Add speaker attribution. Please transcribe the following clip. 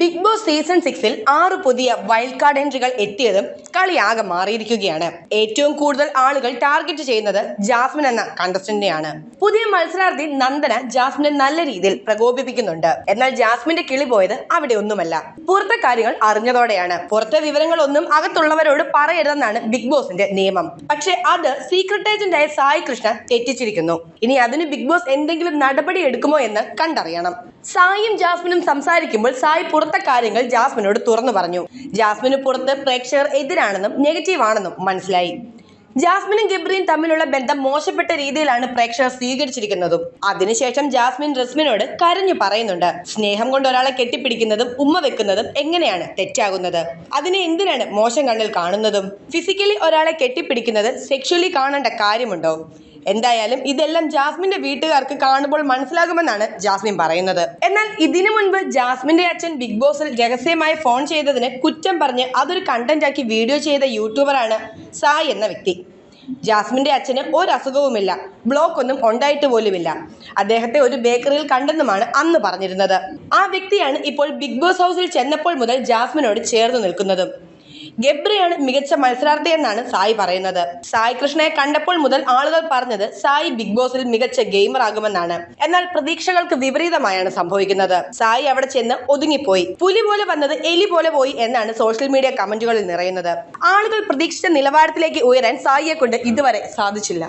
Speaker 1: Big boss season സിക്സിൽ ആറ് പുതിയ വൈൽഡ് കാർഡ് എൻട്രികൾ എത്തിയതും കളിയാകെ മാറിയിരിക്കുകയാണ്. ഏറ്റവും കൂടുതൽ ആളുകൾ ടാർഗറ്റ് ചെയ്യുന്നത് ജാസ്മിൻ എന്ന കണ്ടസ്റ്റന്റിനെയാണ് പുതിയ മത്സരാർത്ഥി നന്ദന ജാസ്മിനെ നല്ല രീതിയിൽ പ്രകോപിപ്പിക്കുന്നുണ്ട്. എന്നാൽ ജാസ്മിന്റെ കിളി പോയത് അവിടെ ഒന്നുമല്ല. പുറത്തെ കാര്യങ്ങൾ അറിഞ്ഞതോടെയാണ്. പുറത്തെ വിവരങ്ങളൊന്നും അകത്തുള്ളവരോട് പറയരുതെന്നാണ് ബിഗ് ബോസിന്റെ നിയമം. പക്ഷേ അത് സീക്രട്ട് ഏജന്റായ സായി കൃഷ്ണ തെറ്റിച്ചിരിക്കുന്നു. ഇനി അതിന് ബിഗ് ബോസ് എന്തെങ്കിലും നടപടി എടുക്കുമോ എന്ന് കണ്ടറിയണം. സായിയും ജാസ്മിനും സംസാരിക്കുമ്പോൾ സായി പുറത്തെ കാര്യങ്ങൾ ജാസ്മിനോട് തുറന്നു പറഞ്ഞു. ജാസ്മിന് പുറത്ത് പ്രേക്ഷകർ എതിരാണെന്നും നെഗറ്റീവ് ആണെന്നും മനസ്സിലായി. ജാസ്മിനും ഗബ്രിയും തമ്മിലുള്ള ബന്ധം മോശപ്പെട്ട രീതിയിലാണ് പ്രേക്ഷകർ സ്വീകരിച്ചിരിക്കുന്നതും. അതിനുശേഷം ജാസ്മിൻ റസ്മിനോട് കരഞ്ഞു പറയുന്നുണ്ട് സ്നേഹം കൊണ്ട് ഒരാളെ കെട്ടിപ്പിടിക്കുന്നതും ഉമ്മ വെക്കുന്നതും എങ്ങനെയാണ് തെറ്റാകുന്നത്? അതിനെ എന്തിനാണ് മോശം കണ്ണിൽ കാണുന്നതും? ഫിസിക്കലി ഒരാളെ കെട്ടിപ്പിടിക്കുന്നത് സെക്ഷലി കാണേണ്ട കാര്യമുണ്ടോ? എന്തായാലും ഇതെല്ലാം ജാസ്മിന്റെ വീട്ടുകാർക്ക് കാണുമ്പോൾ മനസ്സിലാകുമെന്നാണ് ജാസ്മിൻ പറയുന്നത്. എന്നാൽ ഇതിനു മുൻപ് ജാസ്മിന്റെ അച്ഛൻ ബിഗ് ബോസിൽ രഹസ്യമായി ഫോൺ ചെയ്തതിന് കുറ്റം പറഞ്ഞ് അതൊരു കണ്ടന്റ് ആക്കി വീഡിയോ ചെയ്ത യൂട്യൂബറാണ് സായ് എന്ന വ്യക്തി. ജാസ്മിന്റെ അച്ഛന് ഒരു അസുഖവുമില്ല ബ്ലോക്ക് ഒന്നും ഉണ്ടായിട്ട് പോലുമില്ല. അദ്ദേഹത്തെ ഒരു ബേക്കറിയിൽ കണ്ടെന്നുമാണ് അന്ന് പറഞ്ഞിരുന്നത്. ആ വ്യക്തിയാണ് ഇപ്പോൾ ബിഗ് ബോസ് ഹൗസിൽ ചെന്നപ്പോൾ മുതൽ ജാസ്മിനോട് ചേർന്ന് നിൽക്കുന്നതും. ഗബ്രിയാണ് മികച്ച മത്സരാർത്ഥി എന്നാണ് സായി പറയുന്നത്. സായി കൃഷ്ണയെ കണ്ടപ്പോൾ മുതൽ ആളുകൾ പറഞ്ഞത് സായി ബിഗ് ബോസിൽ മികച്ച ഗെയിമർ ആകുമെന്നാണ്. എന്നാൽ പ്രതീക്ഷകൾക്ക് വിപരീതമായാണ് സംഭവിക്കുന്നത്. സായി അവിടെ ചെന്ന് ഒതുങ്ങിപ്പോയി. പുലി പോലെ വന്നത് എലി പോലെ പോയി എന്നാണ് സോഷ്യൽ മീഡിയ കമന്റുകളിൽ നിറയുന്നത്. ആളുകൾ പ്രതീക്ഷിച്ച നിലവാരത്തിലേക്ക് ഉയരാൻ സായിയെ കൊണ്ട് ഇതുവരെ സാധിച്ചില്ല.